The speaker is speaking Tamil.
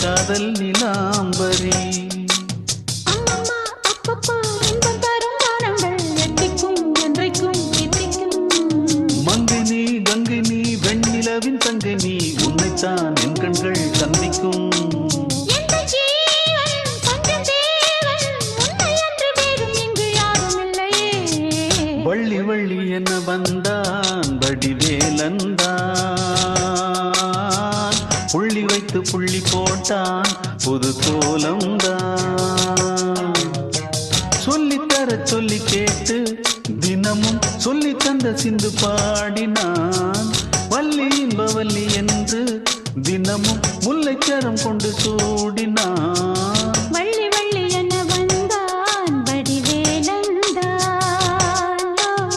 காதல் நிலாம்பரி. இன்பம் தரும் கானங்கள் எட்டிக்கும், என்றைக்கும் எட்டிக்கும். மங்கினி கங்கினி வெண்ணிலவின் தங்கினி உன்னைத்தான் என் கண்கள் சந்திக்கும். எந்த ஜீவன் கொஞ்சம் தேவன், உன்னை புள்ளி வைத்து புள்ளி போட்டான் புது கோலம்தான் சொல்லித்தர சொல்லி கேட்டு தினமும் சொல்லி தந்த சிந்து பாடினான். வள்ளி இன்பவல்லி என்று தினமும் முல்லைச்சரம் கொண்டு சூடினான்.